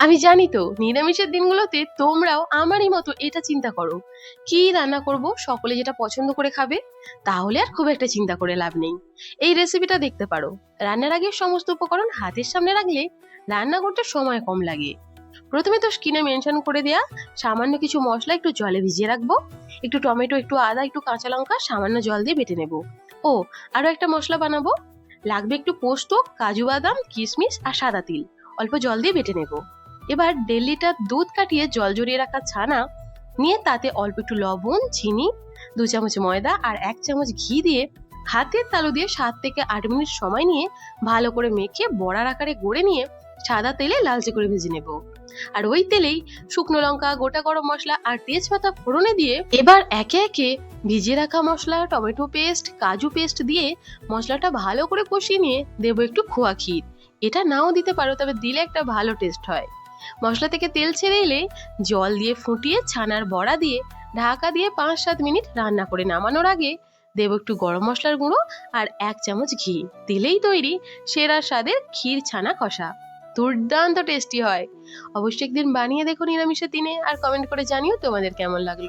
আমি জানি তো, নিরামিষের দিনগুলোতে তোমরাও আমারই মতো এটা চিন্তা করো। কি রান্না করব, সকলে যেটা পছন্দ করে খাবে, তাহলে আর খুব একটা চিন্তা করে লাভ নেই। এই রেসিপিটা দেখতে পারো। রান্নার আগে সমস্ত উপকরণ হাতের সামনে রাখলে রান্না করতে সময় কম লাগে। প্রথমে তো স্কিনে মেনশন করে দেয়া, সামান্য কিছু মশলা একটু জলে ভিজিয়ে রাখব। একটু টমেটো, একটু আদা, একটু কাঁচা লঙ্কা, সামান্য জল দিয়ে বেটে নেব। ও, আরও একটা মশলা বানাবো। লাগবে একটু পোস্ত, কাজু বাদাম, কিশমিশ আর সাদা তিল। অল্প জল দিয়ে বেটে নেব। এবার দেড় লিটার দুধ কাটিয়ে জল জড়িয়ে রাখা ছানা নিয়ে তাতে অল্প একটু লবণ, চিনি, দু চামচ ময়দা আর এক চামচ ঘি দিয়ে হাতের তালু দিয়ে সাত থেকে আট মিনিট সময় নিয়ে ভালো করে মেখে বড়ার আকারে গড়ে নিয়ে সাদা তেলে লালচে করে ভেজে নেব। আর ওই তেলেই শুকনো লঙ্কা, গোটা গরম মশলা আর তেজপাতা ফোড়নে দিয়ে এবার একে একে ভিজিয়ে রাখা মশলা, টমেটো পেস্ট, কাজু পেস্ট দিয়ে মশলাটা ভালো করে কষিয়ে নিয়ে দেবো একটু খোয়া ক্ষীর। এটা নাও দিতে পারো, তবে দিলে একটা ভালো টেস্ট হয়। মশলা থেকে তেল ছেড়ে এলে জল দিয়ে ফুটিয়ে ছানার বড়া দিয়ে ঢাকা দিয়ে পাঁচ সাত মিনিট রান্না করে নামানোর আগে দেব একটু গরম মশলার গুঁড়ো আর এক চামচ ঘি। দিলেই তৈরি সেরা স্বাদের ক্ষীর ছানা কষা। দুর্দান্ত টেস্টি হয়। অবশ্যই একদিন বানিয়ে দেখো নিরামিষের দিনে। আর কমেন্ট করে জানিও তোমাদের কেমন লাগল।